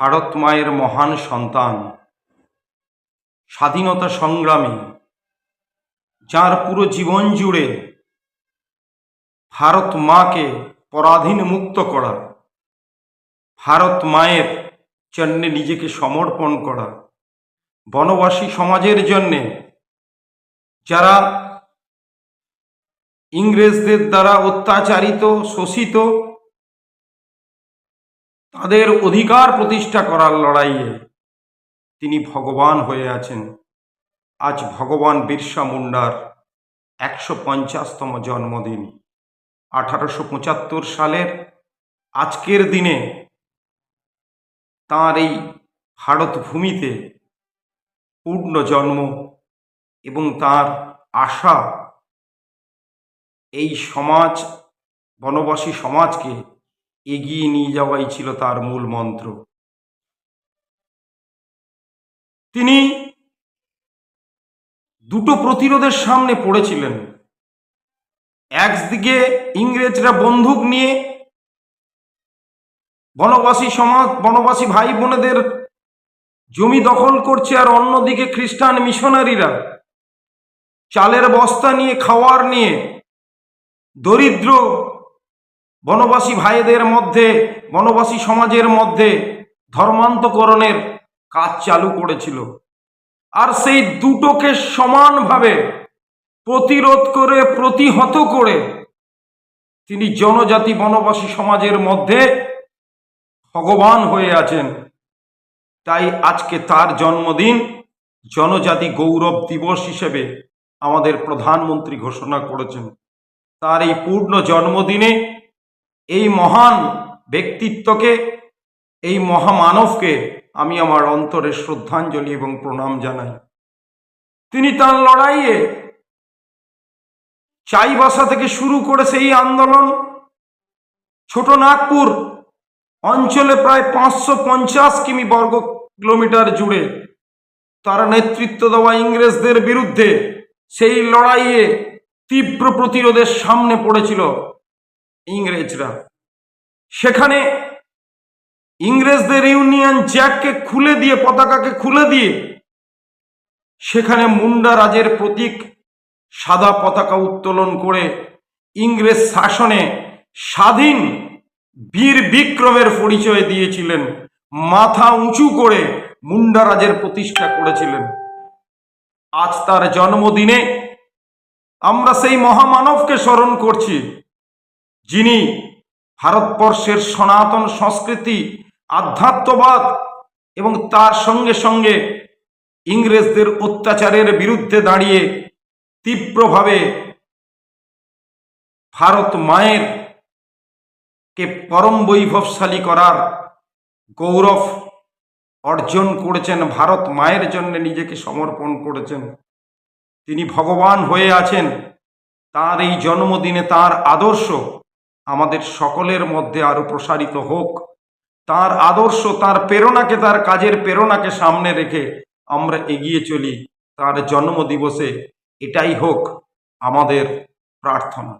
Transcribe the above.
ভারত মায়ের মহান সন্তান, স্বাধীনতা সংগ্রামী, যার পুরো জীবন জুড়ে ভারত মাকে পরাধীন মুক্ত করা, ভারত মায়ের জন্যে নিজেকে সমর্পণ করা, বনবাসী সমাজের জন্যে যারা ইংরেজদের দ্বারা অত্যাচারিত, শোষিত তাদের অধিকার প্রতিষ্ঠা করার লড়াইয়ে তিনি ভগবান হয়ে আছেন। আজ ভগবান বিরসা মুন্ডার একশো পঞ্চাশতম জন্মদিন। আঠারোশো পঁচাত্তর সালের আজকের দিনে তাঁর এই ভারত ভূমিতে পূর্ণ জন্ম এবং তার আশা এই সমাজ, বনবাসী সমাজকে এগিয়ে নিয়ে যাওয়াই ছিল তার মূল মন্ত্র। তিনি দুটো প্রতিরোধের সামনে পড়েছিলেন। একদিকে ইংরেজরা বন্দুক নিয়ে বনবাসী সমাজ, বনবাসী ভাই বোনেদের জমি দখল করছে আর অন্যদিকে খ্রিস্টান মিশনারিরা চালের বস্তা নিয়ে, খাওয়ার নিয়ে, দরিদ্র বনবাসী ভাইদের মধ্যে, বনবাসী সমাজের মধ্যে ধর্মান্তকরণের কাজ চালু করেছিল। আর সেই দুটোকে সমানভাবে প্রতিরোধ করে, প্রতিহত করে তিনি জনজাতি বনবাসী সমাজের মধ্যে ভগবান হয়ে আছেন। তাই আজকে তার জন্মদিন জনজাতি গৌরব দিবস হিসেবে আমাদের প্রধানমন্ত্রী ঘোষণা করেছেন। তার এই পূর্ণ জন্মদিনে এই মহান ব্যক্তিত্বকে, এই মহামানবকে আমি আমার অন্তরে শ্রদ্ধাঞ্জলি এবং প্রণাম জানাই। তিনি তার লড়াইয়ে চাইবাসা থেকে শুরু করে সেই আন্দোলন ছোট নাগপুর অঞ্চলে প্রায় পাঁচশো পঞ্চাশ কিমি বর্গ কিলোমিটার জুড়ে তার নেতৃত্ব দেওয়া ইংরেজদের বিরুদ্ধে সেই লড়াইয়ে তীব্র প্রতিরোধের সামনে পড়েছিল ইংরেজরা। সেখানে ইংরেজদের ইউনিয়ন জ্যাককে খুলে দিয়ে, পতাকাকে খুলে দিয়ে, সেখানে মুন্ডা রাজের প্রতীক সাদা পতাকা উত্তোলন করে ইংরেজ শাসনে স্বাধীন বীর বিক্রমের পরিচয় দিয়েছিলেন, মাথা উঁচু করে মুন্ডা রাজের প্রতিষ্ঠা করেছিলেন। আজ তার জন্মদিনে আমরা সেই মহামানবকে স্মরণ করছি। যিনি ভারতবর্ষের সনাতন সংস্কৃতি, আধ্যাত্মবাদ এবং তার সঙ্গে সঙ্গে ইংরেজদের অত্যাচারের বিরুদ্ধে দাঁড়িয়ে তীব্রভাবে ভারত মায়ের কে পরম বৈভবশালী করার গৌরব অর্জন করেছেন, ভারত মায়ের জন্য নিজেকে সমর্পণ করেছেন। তিনি ভগবান হয়ে আছেন। তার এই জন্মদিনে তার আদর্শ আমাদের সকলের মধ্যে আরও প্রসারিত হোক। তার আদর্শ, তার প্রেরণাকে, তার কাজের প্রেরণাকে সামনে রেখে আমরা এগিয়ে চলি। তার জন্মদিবসে এটাই হোক আমাদের প্রার্থনা।